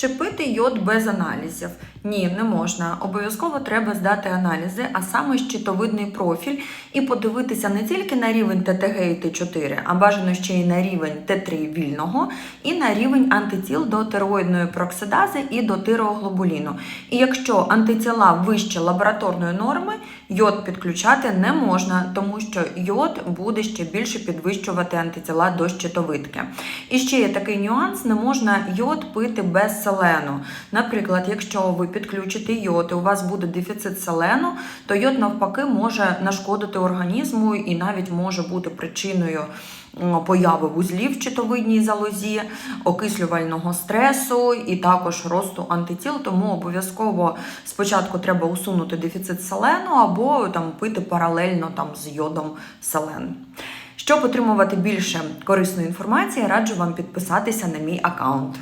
Чи пити йод без аналізів? Ні, не можна. Обов'язково треба здати аналізи, а саме щитовидний профіль, і подивитися не тільки на рівень ТТГ і Т4, а бажано ще й на рівень Т3 вільного, і на рівень антитіл до тироїдної проксидази і до тироглобуліну. І якщо антитіла вище лабораторної норми, йод підключати не можна, тому що йод буде ще більше підвищувати антитіла до щитовидки. І ще є такий нюанс: не можна йод пити без селену. Наприклад, якщо ви підключите йод, і у вас буде дефіцит селену, то йод навпаки може нашкодити організму і навіть може бути причиною появи вузлів в щитовидній залозі, окислювального стресу і також росту антитіл. Тому обов'язково спочатку треба усунути дефіцит селену або там пити паралельно там з йодом селен. Щоб отримувати більше корисної інформації, раджу вам підписатися на мій аккаунт.